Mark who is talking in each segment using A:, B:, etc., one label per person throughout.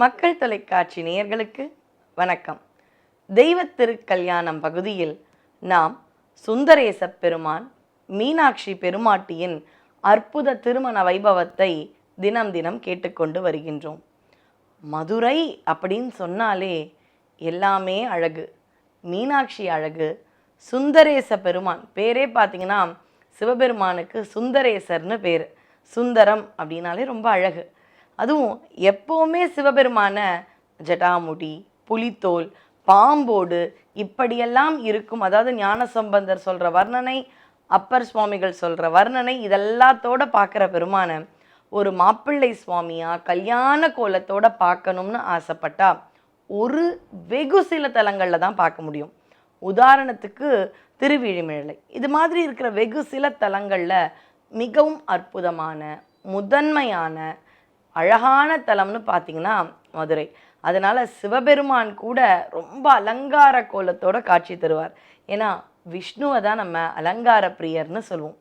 A: மக்கள் தொலைக்காட்சி நேயர்களுக்கு வணக்கம். தெய்வ திருக்கல்யாணம் பகுதியில் நாம் சுந்தரேச பெருமான் மீனாட்சி பெருமாட்டியின் அற்புத திருமண வைபவத்தை தினம் தினம் கேட்டுக்கொண்டு வருகின்றோம். மதுரை அப்படின்னு சொன்னாலே எல்லாமே அழகு. மீனாட்சி அழகு சுந்தரேச பெருமான். பேரே பார்த்தீங்கன்னா சிவபெருமானுக்கு சுந்தரேசர்னு பேர். சுந்தரம் அப்படின்னாலே ரொம்ப அழகு. அதுவும் எப்போவுமே சிவபெருமான ஜடாமுடி புலித்தோல் பாம்போடு இப்படியெல்லாம் இருக்கும். அதாவது ஞான சம்பந்தர் சொல்கிற வர்ணனை அப்பர் சுவாமிகள் சொல்கிற வர்ணனை இதெல்லாத்தோட பார்க்குற பெருமான ஒரு மாப்பிள்ளை சுவாமியாக கல்யாண கோலத்தோட பார்க்கணும்னு ஆசைப்பட்டா ஒரு வெகு சில தலங்களில் தான் பார்க்க முடியும். உதாரணத்துக்கு திருவிழிமிழலை இது மாதிரி இருக்கிற வெகு சில தலங்களில் மிகவும் அற்புதமான முதன்மையான அழகான தலம்னு பார்த்தீங்கன்னா மதுரை. அதனால் சிவபெருமான் கூட ரொம்ப அலங்கார கோலத்தோட காட்சி தருவார். ஏன்னா விஷ்ணுவை தான் நம்ம அலங்கார பிரியர்னு சொல்லுவோம்.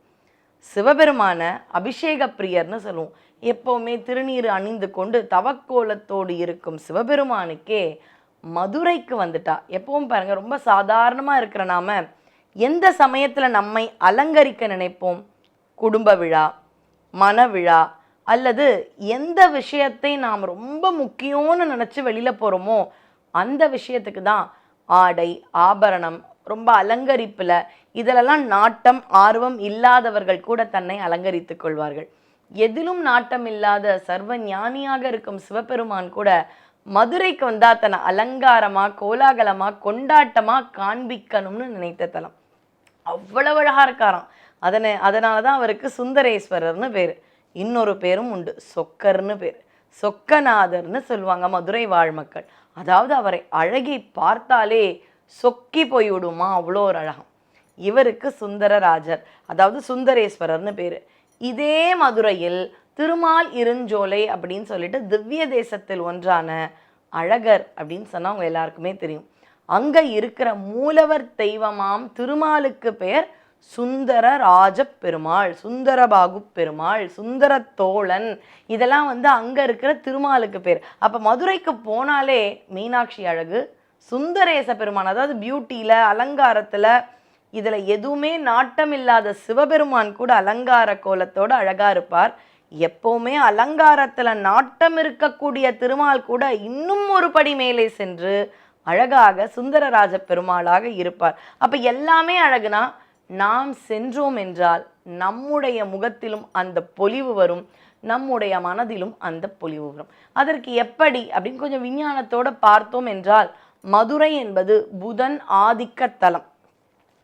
A: சிவபெருமான அபிஷேக பிரியர்னு சொல்லுவோம். எப்போவுமே திருநீர் அணிந்து கொண்டு தவக்கோலத்தோடு இருக்கும் சிவபெருமானுக்கே மதுரைக்கு வந்துட்டா. எப்பவும் பாருங்க ரொம்ப சாதாரணமாக இருக்கிற நாம எந்த சமயத்தில் நம்மை அலங்கரிக்க நினைப்போம்? குடும்ப விழா மன விழா அல்லது எந்த விஷயத்தை நாம் ரொம்ப முக்கியம்னு நினச்சி வெளியில் போகிறோமோ அந்த விஷயத்துக்கு தான் ஆடை ஆபரணம் ரொம்ப அலங்கரிப்பில் இதிலெல்லாம் நாட்டம் ஆர்வம் இல்லாதவர்கள் கூட தன்னை அலங்கரித்துக் கொள்வார்கள். எதிலும் நாட்டம் இல்லாத சர்வ ஞானியாக இருக்கும் சிவபெருமான் கூட மதுரைக்கு வந்தால் தன்னை அலங்காரமாக கோலாகலமாக கொண்டாட்டமாக காண்பிக்கணும்னு நினைத்த தலம். அவ்வளவு அழகாக இருக்காராம். அதனை அதனால தான் அவருக்கு சுந்தரேஸ்வரர்னு பேர். இன்னொரு பேரும் உண்டு. சொக்கர்னு பேர். சொக்கநாதர்னு சொல்லுவாங்க மதுரை வாழ் மக்கள். அதாவது அவரை அழகி பார்த்தாலே சொக்கி போய்விடுமா? அவ்வளோ ஒரு அழகம். இவருக்கு சுந்தரராஜர் அதாவது சுந்தரேஸ்வரர்னு பேர். இதே மதுரையில் திருமால் இருஞ்சோலை அப்படின்னு சொல்லிட்டு திவ்ய தேசத்தில் ஒன்றான அழகர் அப்படின்னு சொன்னால் அவங்க எல்லாருக்குமே தெரியும். அங்கே இருக்கிற மூலவர் தெய்வமாம் திருமாலுக்கு பெயர் சுந்தர ராஜ பெருமாள் சுந்தரபாகு பெருமாள் சுந்தர தோழன் இதெல்லாம் வந்து அங்கே இருக்கிற திருமாலுக்கு பேர். அப்போ மதுரைக்கு போனாலே மீனாட்சி அழகு சுந்தரேச பெருமான் அதாவது பியூட்டியில் அலங்காரத்தில் இதில் எதுவுமே நாட்டம் இல்லாத சிவபெருமான் கூட அலங்கார கோலத்தோடு அழகாக இருப்பார். எப்போவுமே அலங்காரத்தில் நாட்டம் இருக்கக்கூடிய திருமால் கூட இன்னும் ஒரு படி மேலே சென்று அழகாக சுந்தரராஜ பெருமாளாக இருப்பார். அப்போ எல்லாமே அழகுனா நாம் சென்றோம் என்றால் நம்முடைய முகத்திலும் அந்த பொலிவு வரும் நம்முடைய மனதிலும் அந்த பொலிவு வரும். அதற்கு எப்படி அப்படின்னு கொஞ்சம் விஞ்ஞானத்தோட பார்த்தோம் என்றால் மதுரை என்பது புதன் ஆதிக்க தலம்.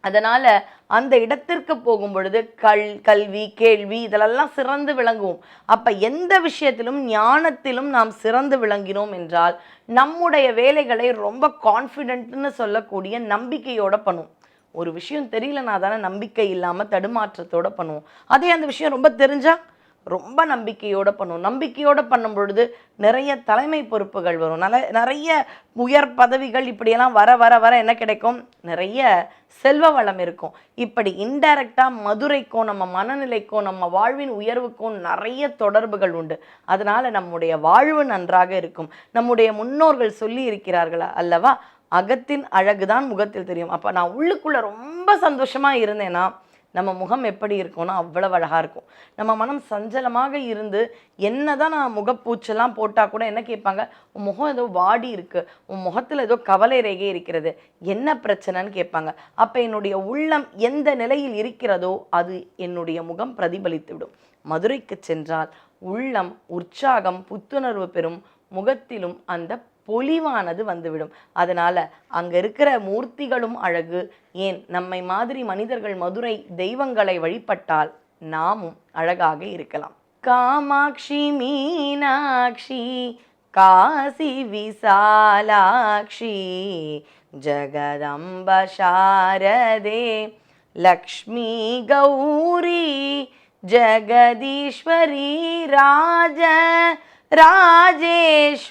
A: அதனால அந்த இடத்திற்கு போகும் பொழுது கல் கல்வி கேள்வி இதிலெல்லாம் சிறந்து விளங்குவோம் அப்ப எந்த விஷயத்திலும் ஞானத்திலும் நாம் சிறந்து விளங்கினோம் என்றால் நம்முடைய வேலைகளை ரொம்ப கான்ஃபிடென்ட்னு சொல்லக்கூடிய நம்பிக்கையோட பண்ணுவோம் ஒரு விஷயம் தெரியலனா தானே நம்பிக்கை இல்லாமல் தடுமாற்றத்தோட பண்ணுவோம். அதே அந்த விஷயம் ரொம்ப தெரிஞ்சால் ரொம்ப நம்பிக்கையோடு பண்ணுவோம். நம்பிக்கையோட பண்ணும் பொழுது நிறைய தலைமை பொறுப்புகள் வரும். நல்ல நிறைய உயர் பதவிகள் இப்படியெல்லாம் வர வர வர என்ன கிடைக்கும்? நிறைய செல்வ வளம் இருக்கும். இப்படி இன்டைரக்டாக மதுரைக்கும் நம்ம மனநிலைக்கும் நம்ம வாழ்வின் உயர்வுக்கும் நிறைய தொடர்புகள் உண்டு. அதனால் நம்முடைய வாழ்வு நன்றாக இருக்கும். நம்முடைய முன்னோர்கள் சொல்லி இருக்கிறார்களா அல்லவா? அகத்தின் அழகுதான் முகத்தில் தெரியும். அப்போ நான் உள்ளுக்குள்ளே ரொம்ப சந்தோஷமாக இருந்தேன்னா நம்ம முகம் எப்படி இருக்கும்னா அவ்வளவு அழகாக இருக்கும். நம்ம மனம் சஞ்சலமாக இருந்து என்ன தான் நான் முகப்பூச்செல்லாம் போட்டால் கூட என்ன கேட்பாங்க? உன் முகம் ஏதோ வாடி இருக்கு. உன் முகத்தில் ஏதோ கவலை ரேகை இருக்கிறது. என்ன பிரச்சனைன்னு கேட்பாங்க. அப்போ என்னுடைய உள்ளம் எந்த நிலையில் இருக்கிறதோ அது என்னுடைய முகம் பிரதிபலித்து விடும் மதுரைக்கு சென்றால் உள்ளம் உற்சாகம் புத்துணர்வு பெறும் முகத்திலும் அந்த பொலிவானது வந்துவிடும். அதனால அங்கே இருக்கிற மூர்த்திகளும் அழகு. ஏன்? நம்மை மாதிரி மனிதர்கள் மதுரை தெய்வங்களை வழிபட்டால் நாமும் அழகாக இருக்கலாம். காமாட்சி மீனாட்சி காசி விசாலாட்சி ஜகதம்ப சாரதே லக்ஷ்மி கௌரி ஜெகதீஸ்வரி ராஜ ராஜேஸ்வரி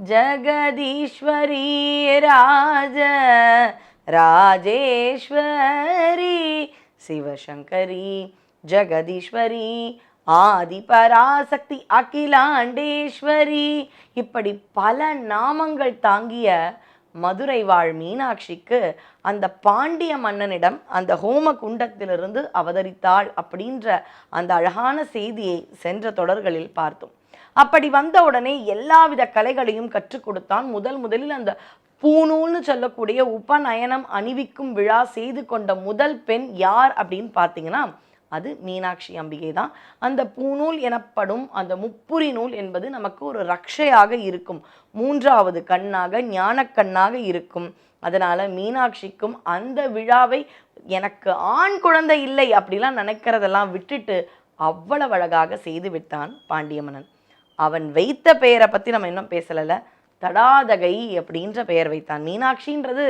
A: ஜகதீஸ்வரி ராஜ ராஜேஸ்வரி சிவசங்கரி ஜகதீஸ்வரி ஆதி பராசக்தி அகிலாண்டேஸ்வரி. இப்படி பல நாமங்கள் தாங்கிய மதுரை வாழ் மீனாட்சிக்கு அந்த பாண்டிய மன்னனிடம் அந்த ஹோம குண்டத்திலிருந்து அவதரித்தாள் அப்படின்ற அந்த அழகான செய்தியை சென்ற தொடர்களில் பார்த்தோம். அப்படி வந்த உடனே எல்லாவித கலைகளையும் கற்றுக் கொடுத்தான். முதல் முதலில் அந்த பூநூல்னு சொல்லக்கூடிய உபநயனம் அணிவிக்கும் விழா செய்து கொண்ட முதல் பெண் யார் அப்படின்னு பார்த்தீங்கன்னா அது மீனாட்சி அம்பிகை தான் அந்த பூநூல் எனப்படும் அந்த முப்புரி நூல் என்பது நமக்கு ஒரு ரக்ஷையாக இருக்கும். மூன்றாவது கண்ணாக ஞானக்கண்ணாக இருக்கும். அதனால் மீனாட்சிக்கும் அந்த விழாவை எனக்கு ஆண் குழந்தை இல்லை அப்படிலாம் நினைக்கிறதெல்லாம் விட்டுட்டு அவ்வளவு அழகாக செய்து விட்டான் பாண்டியமன்னன். அவன் வைத்த பெயரை பற்றி நம்ம இன்னும் பேசலல தடாதகை அப்படின்ற பெயர் வைத்தான். மீனாட்சின்றது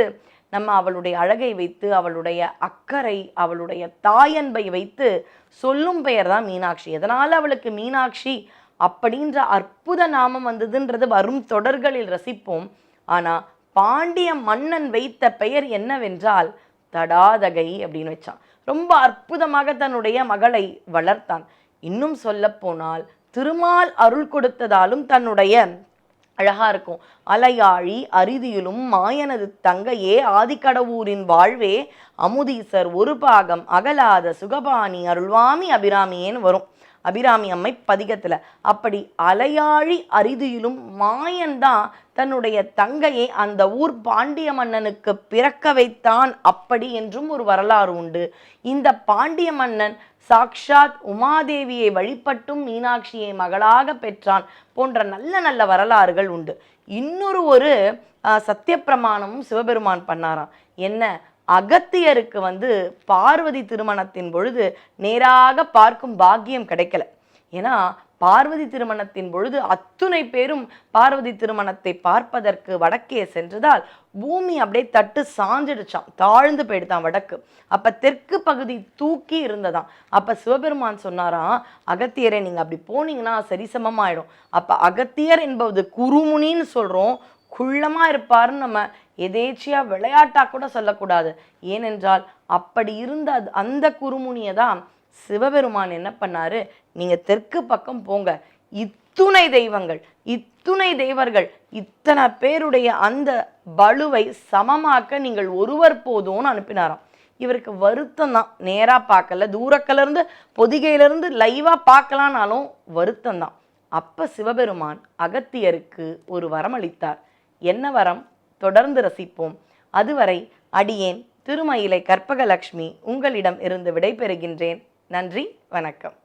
A: நம்ம அவளுடைய அழகை வைத்து அவளுடைய அக்கறை அவளுடைய தாயன்பை வைத்து சொல்லும் பெயர் தான் மீனாட்சி. எதனால் அவளுக்கு மீனாட்சி அப்படின்ற அற்புத நாமம் வந்ததுன்றது வரும் தொடர்களில் ரசிப்போம். ஆனால் பாண்டிய மன்னன் வைத்த பெயர் என்னவென்றால் தடாதகை அப்படின்னு வச்சான். ரொம்ப அற்புதமாக தன்னுடைய மகளை வளர்த்தான். இன்னும் சொல்லப்போனால் திருமால் அருள் கொடுத்ததாலும் தன்னுடைய அழகா இருக்கும். அலையாழி அரிதியிலும் மாயனது தங்கையே ஆதிக்கடவூரின் வாழ்வே அமுதீசர் ஒரு பாகம் அகலாத சுகபாணி அருள்வாமி அபிராமியேன்னு வரும். அபிராமி அம்மை பதிகத்துல. அப்படி அலையாழி அரிதியிலும் மாயன்தான் தன்னுடைய தங்கையை அந்த ஊர் பாண்டிய மன்னனுக்கு பிறக்க வைத்தான் அப்படி என்றும் ஒரு வரலாறு உண்டு. இந்த பாண்டிய மன்னன் சாக்ஷாத் உமாதேவியை வழிபட்டும் மீனாட்சியை மகளாக பெற்றான் போன்ற நல்ல நல்ல வரலாறுகள் உண்டு. இன்னொரு ஒரு சத்தியப்பிரமாணமும் சிவபெருமான் பண்ணாராம். என்ன? அகத்தியருக்கு வந்து பார்வதி திருமணத்தின் பொழுது நேராக பார்க்கும் பாக்கியம் கிடைக்கல. ஏன்னா பார்வதி திருமணத்தின் பொழுது அத்துணை பேரும் பார்வதி திருமணத்தை பார்ப்பதற்கு வடக்கே சென்றதால் பூமி அப்படியே தட்டு சாஞ்சிடுச்சான் தாழ்ந்து போயிடுதான் வடக்கு. அப்ப தெற்கு பகுதி தூக்கி இருந்ததாம். அப்ப சிவபெருமான் சொன்னாராம் அகத்தியரை நீங்க அப்படி போனீங்கன்னா சரிசமமாயிடும். அப்ப அகத்தியர் என்பது குருமுனின்னு சொல்றோம். குள்ளமா இருப்பாருன்னு நம்ம எதேச்சியா விளையாட்டா கூட சொல்லக்கூடாது. ஏனென்றால் அப்படி இருந்த அது- அந்த குருமுனியை தான் சிவபெருமான் என்ன பண்ணாரு? நீங்க தெற்கு பக்கம் போங்க. இத்துணை தெய்வங்கள் இத்துணை தெய்வர்கள் இத்தனை பேருடைய அந்த பலுவை சமமாக்க நீங்கள் ஒருவர் போதும்னு அனுப்பினாராம். இவருக்கு வருத்தம் தான். நேராக பார்க்கல. தூரத்துல இருந்து லைவாக இருந்து பார்க்கலான்னாலும் வருத்தம் தான். அப்போ சிவபெருமான் அகத்தியருக்கு ஒரு வரம் அளித்தார். என்ன வரம்? தொடர்ந்து ரசிப்போம். அதுவரை அடியேன் திருமயிலை கற்பகலக்ஷ்மி உங்களிடம் இருந்து விடைபெறுகின்றேன். நன்றி வணக்கம்.